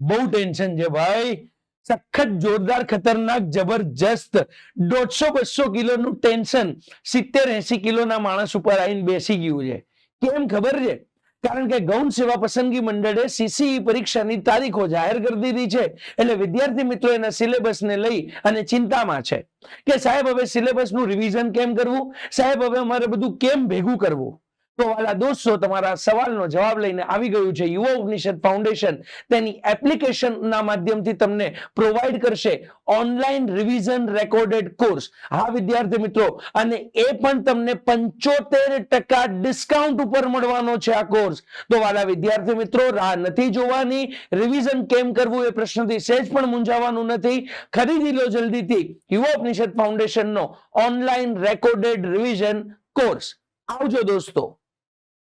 બહુ ટેન્શન છે ભાઈ. સખત જોરદાર ખતરનાક, જબરજસ્ત દોઢસો બસો કિલોનું ટેન્શન સિત્તેર એસી કિલોના માણસ ઉપર આવીને બેસી ગયું છે. કેમ ખબર છે? કારણ કે ગૌણ સેવા પસંદગી મંડળે સીસીઈ પરીક્ષાની તારીખો જાહેર કરી દીધી છે. એટલે વિદ્યાર્થી મિત્રો એના સિલેબસને લઈ અને ચિંતામાં છે. કે સાહેબ, હવે સિલેબસનું રિવિઝન કેમ કરવું? સાહેબ, હવે અમારે બધું કેમ ભેગું કરવું? તો વાલા દોસ્તો, તમારા સવાલનો જવાબ લઈને આવી ગયું છે યુવા ઉપનિષદ ફાઉન્ડેશન તેની એપ્લિકેશનના માધ્યમથી તમને પ્રોવાઈડ કરશે ઓનલાઈન રિવિઝન રેકોર્ડેડ કોર્સ હા, વિદ્યાર્થી મિત્રો, અને એ પણ તમને પંચોતેર ટકા ડિસ્કાઉન્ટ ઉપર મળવાનો છે આ કોર્સ તો વાલા વિદ્યાર્થી મિત્રો, રાહ નથી જોવાની. રિવિઝન કેમ કરવું એ પ્રશ્નથી સહેજ પણ મૂંઝાવાનું નથી. ખરીદી લો જલ્દીથી યુવા ઉપનિષદ ફાઉન્ડેશનનો ઓનલાઈન રેકોર્ડેડ રિવિઝન કોર્સ આવજો દોસ્તો.